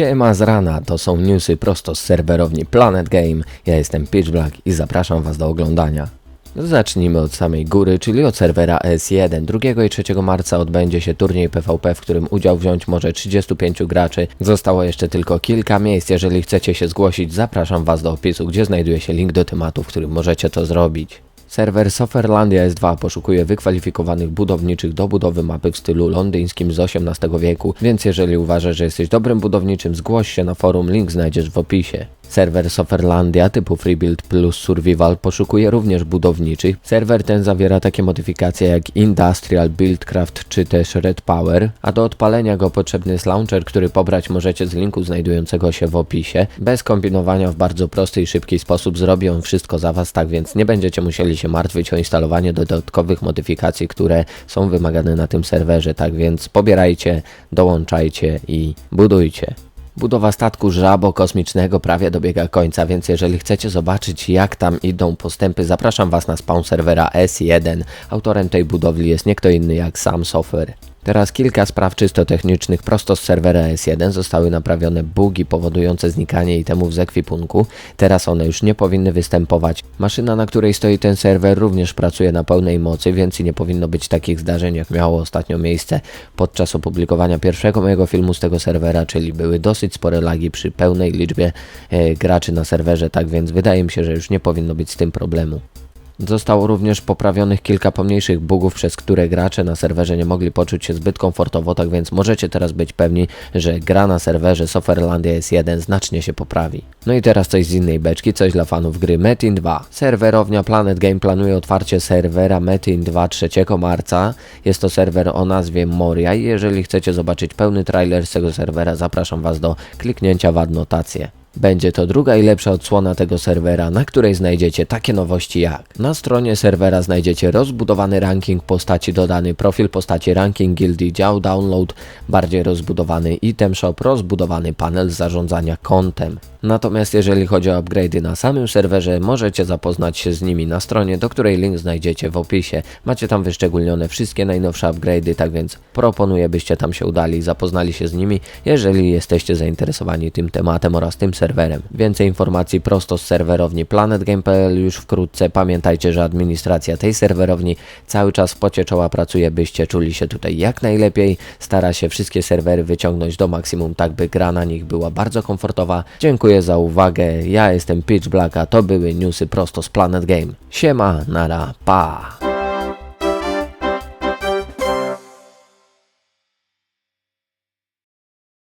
Siema z rana, to są newsy prosto z serwerowni Planet Game. Ja jestem Pitch Black i zapraszam Was do oglądania. Zacznijmy od samej góry, czyli od serwera S1. 2 i 3 marca odbędzie się turniej PvP, w którym udział wziąć może 35 graczy. Zostało jeszcze tylko kilka miejsc. Jeżeli chcecie się zgłosić, zapraszam Was do opisu, gdzie znajduje się link do tematu, w którym możecie to zrobić. Serwer Soferlandia S2 poszukuje wykwalifikowanych budowniczych do budowy mapy w stylu londyńskim z XVIII wieku, więc jeżeli uważasz, że jesteś dobrym budowniczym, zgłoś się na forum, link znajdziesz w opisie. Serwer Soferlandia typu Freebuild plus Survival poszukuje również budowniczych. Serwer ten zawiera takie modyfikacje jak Industrial, Buildcraft czy też Red Power, a do odpalenia go potrzebny jest launcher, który pobrać możecie z linku znajdującego się w opisie. Bez kombinowania w bardzo prosty i szybki sposób zrobi on wszystko za Was, tak więc nie będziecie musieli się martwić o instalowanie dodatkowych modyfikacji, które są wymagane na tym serwerze, tak więc pobierajcie, dołączajcie i budujcie. Budowa statku żabo kosmicznego prawie dobiega końca, więc jeżeli chcecie zobaczyć jak tam idą postępy, zapraszam Was na spawn serwera S1. Autorem tej budowli jest nie kto inny jak sam Software. Teraz kilka spraw czysto technicznych prosto z serwera S1 zostały naprawione bugi powodujące znikanie itemów z ekwipunku. Teraz one już nie powinny występować. Maszyna, na której stoi ten serwer również pracuje na pełnej mocy, więc nie powinno być takich zdarzeń jak miało ostatnio miejsce podczas opublikowania pierwszego mojego filmu z tego serwera, czyli były dosyć spore lagi przy pełnej liczbie e, graczy na serwerze, tak więc wydaje mi się, że już nie powinno być z tym problemu. Zostało również poprawionych kilka pomniejszych bugów, przez które gracze na serwerze nie mogli poczuć się zbyt komfortowo, tak więc możecie teraz być pewni, że gra na serwerze Soferlandia S1 znacznie się poprawi. No i teraz coś z innej beczki, coś dla fanów gry Metin 2. Serwerownia Planet Game planuje otwarcie serwera Metin 2 3 marca. Jest to serwer o nazwie Moria i jeżeli chcecie zobaczyć pełny trailer z tego serwera, zapraszam Was do kliknięcia w adnotację. Będzie to druga i lepsza odsłona tego serwera, na której znajdziecie takie nowości jak Na stronie serwera znajdziecie rozbudowany ranking postaci, dodany profil postaci, ranking gildii, dział download, bardziej rozbudowany item shop, rozbudowany panel zarządzania kontem. Natomiast jeżeli chodzi o upgrade'y na samym serwerze, możecie zapoznać się z nimi na stronie, do której link znajdziecie w opisie. Macie tam wyszczególnione wszystkie najnowsze upgrade'y, tak więc proponuję byście tam się udali i zapoznali się z nimi, jeżeli jesteście zainteresowani tym tematem oraz tym serwerem. Więcej informacji prosto z serwerowni planetgame.pl już wkrótce. Pamiętajcie, że administracja tej serwerowni cały czas w pocie czoła pracuje, byście czuli się tutaj jak najlepiej. Stara się wszystkie serwery wyciągnąć do maksimum, tak by gra na nich była bardzo komfortowa. Dziękuję za uwagę. Ja jestem Pitch Black, a to były newsy prosto z Planet Game. Siema, nara, pa!